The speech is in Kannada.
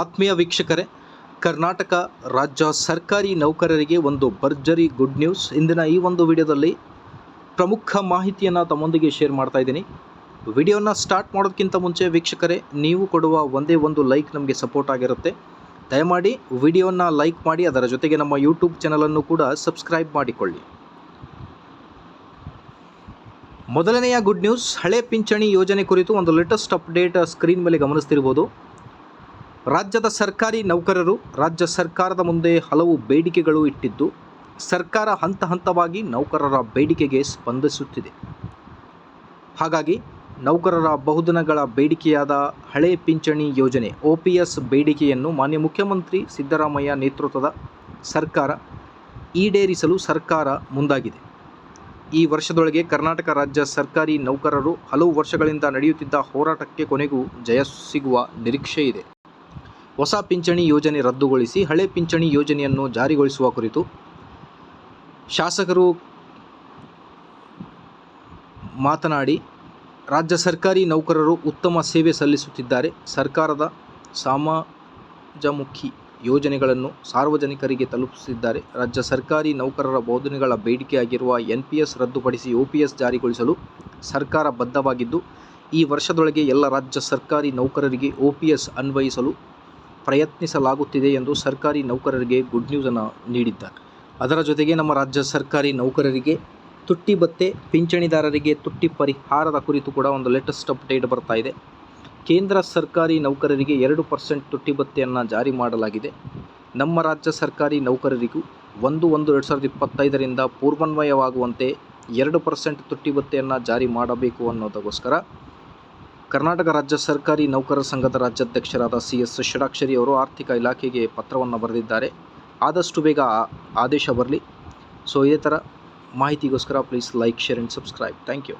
ಆತ್ಮೀಯ ವೀಕ್ಷಕರೇ, ಕರ್ನಾಟಕ ರಾಜ್ಯ ಸರ್ಕಾರಿ ನೌಕರರಿಗೆ ಒಂದು ಭರ್ಜರಿ ಗುಡ್ ನ್ಯೂಸ್. ಇಂದಿನ ಈ ಒಂದು ವಿಡಿಯೋದಲ್ಲಿ ಪ್ರಮುಖ ಮಾಹಿತಿಯನ್ನು ತಮ್ಮೊಂದಿಗೆ ಶೇರ್ ಮಾಡ್ತಾ ಇದ್ದೀನಿ. ವಿಡಿಯೋನ ಸ್ಟಾರ್ಟ್ ಮಾಡೋದಕ್ಕಿಂತ ಮುಂಚೆ ವೀಕ್ಷಕರೇ, ನೀವು ಕೊಡುವ ಒಂದೇ ಒಂದು ಲೈಕ್ ನಮಗೆ ಸಪೋರ್ಟ್ ಆಗಿರುತ್ತೆ. ದಯಮಾಡಿ ವಿಡಿಯೋನ ಲೈಕ್ ಮಾಡಿ, ಅದರ ಜೊತೆಗೆ ನಮ್ಮ ಯೂಟ್ಯೂಬ್ ಚಾನಲನ್ನು ಕೂಡ ಸಬ್ಸ್ಕ್ರೈಬ್ ಮಾಡಿಕೊಳ್ಳಿ. ಮೊದಲನೆಯ ಗುಡ್ ನ್ಯೂಸ್, ಹಳೆ ಪಿಂಚಣಿ ಯೋಜನೆ ಕುರಿತು ಒಂದು ಲೇಟೆಸ್ಟ್ ಅಪ್ಡೇಟ್ ಸ್ಕ್ರೀನ್ ಮೇಲೆ ಗಮನಿಸ್ತಿರ್ಬೋದು. ರಾಜ್ಯದ ಸರ್ಕಾರಿ ನೌಕರರು ರಾಜ್ಯ ಸರ್ಕಾರದ ಮುಂದೆ ಹಲವು ಬೇಡಿಕೆಗಳು ಇಟ್ಟಿದ್ದು, ಸರ್ಕಾರ ಹಂತ ಹಂತವಾಗಿ ನೌಕರರ ಬೇಡಿಕೆಗೆ ಸ್ಪಂದಿಸುತ್ತಿದೆ. ಹಾಗಾಗಿ, ನೌಕರರ ಬಹುದಿನಗಳ ಬೇಡಿಕೆಯಾದ ಹಳೆ ಪಿಂಚಣಿ ಯೋಜನೆ ಒ ಪಿ ಎಸ್ ಬೇಡಿಕೆಯನ್ನು ಮಾನ್ಯ ಮುಖ್ಯಮಂತ್ರಿ ಸಿದ್ದರಾಮಯ್ಯ ನೇತೃತ್ವದ ಸರ್ಕಾರ ಈಡೇರಿಸಲು ಸರ್ಕಾರ ಮುಂದಾಗಿದೆ. ಈ ವರ್ಷದೊಳಗೆ ಕರ್ನಾಟಕ ರಾಜ್ಯ ಸರ್ಕಾರಿ ನೌಕರರು ಹಲವು ವರ್ಷಗಳಿಂದ ನಡೆಯುತ್ತಿದ್ದ ಹೋರಾಟಕ್ಕೆ ಕೊನೆಗೂ ಜಯ ಸಿಗುವ ನಿರೀಕ್ಷೆ ಇದೆ ಹೊಸ ಪಿಂಚಣಿ ಯೋಜನೆ ರದ್ದುಗೊಳಿಸಿ ಹಳೆ ಪಿಂಚಣಿ ಯೋಜನೆಯನ್ನು ಜಾರಿಗೊಳಿಸುವ ಕುರಿತು ಶಾಸಕರು ಮಾತನಾಡಿ, ರಾಜ್ಯ ಸರ್ಕಾರಿ ನೌಕರರು ಉತ್ತಮ ಸೇವೆ ಸಲ್ಲಿಸುತ್ತಿದ್ದಾರೆ. ಸರ್ಕಾರದ ಸಮಾಜಮುಖಿ ಯೋಜನೆಗಳನ್ನು ಸಾರ್ವಜನಿಕರಿಗೆ ತಲುಪಿಸುತ್ತಿದ್ದಾರೆ. ರಾಜ್ಯ ಸರ್ಕಾರಿ ನೌಕರರ ಬೋಧನೆಗಳ ಬೇಡಿಕೆಯಾಗಿರುವ ಎನ್ ಪಿ ಎಸ್ ರದ್ದುಪಡಿಸಿ ಒ ಪಿ ಎಸ್ ಜಾರಿಗೊಳಿಸಲು ಸರ್ಕಾರ ಬದ್ಧವಾಗಿದ್ದು, ಈ ವರ್ಷದೊಳಗೆ ಎಲ್ಲ ರಾಜ್ಯ ಸರ್ಕಾರಿ ನೌಕರರಿಗೆ ಒ ಪಿ ಎಸ್ ಅನ್ವಯಿಸಲು ಪ್ರಯತ್ನಿಸಲಾಗುತ್ತಿದೆ ಎಂದು ಸರ್ಕಾರಿ ನೌಕರರಿಗೆ ಗುಡ್ ನ್ಯೂಸನ್ನು ನೀಡಿದ್ದಾರೆ. ಅದರ ಜೊತೆಗೆ ನಮ್ಮ ರಾಜ್ಯ ಸರ್ಕಾರಿ ನೌಕರರಿಗೆ ತುಟ್ಟಿ ಭತ್ತೆ, ಪಿಂಚಣಿದಾರರಿಗೆ ತುಟ್ಟಿ ಪರಿಹಾರದ ಕುರಿತು ಕೂಡ ಒಂದು ಲೇಟೆಸ್ಟ್ ಅಪ್ಡೇಟ್ ಬರ್ತಾ ಇದೆ. ಕೇಂದ್ರ ಸರ್ಕಾರಿ ನೌಕರರಿಗೆ ಎರಡು ಪರ್ಸೆಂಟ್ ತುಟ್ಟಿ ಭತ್ತೆಯನ್ನು ಜಾರಿ ಮಾಡಲಾಗಿದೆ. ನಮ್ಮ ರಾಜ್ಯ ಸರ್ಕಾರಿ ನೌಕರರಿಗೂ ಒಂದು ಒಂದು ಎರಡು ಸಾವಿರದ ಇಪ್ಪತ್ತೈದರಿಂದ ಪೂರ್ವನ್ವಯವಾಗುವಂತೆ ಎರಡು ಪರ್ಸೆಂಟ್ ತುಟ್ಟಿ ಭತ್ತೆಯನ್ನು ಜಾರಿ ಮಾಡಬೇಕು ಅನ್ನೋದಕ್ಕೋಸ್ಕರ ಕರ್ನಾಟಕ ರಾಜ್ಯ ಸರ್ಕಾರಿ ನೌಕರರ ಸಂಘದ ರಾಜ್ಯಾಧ್ಯಕ್ಷರಾದ ಸಿ ಎಸ್ ಷಡಾಕ್ಷರಿ ಅವರು ಆರ್ಥಿಕ ಇಲಾಖೆಗೆ ಪತ್ರವನ್ನು ಬರೆದಿದ್ದಾರೆ. ಆದಷ್ಟು ಬೇಗ ಆದೇಶ ಬರಲಿ. ಸೊ ಇದೇ ಥರ ಮಾಹಿತಿಗೋಸ್ಕರ please like share and subscribe thank you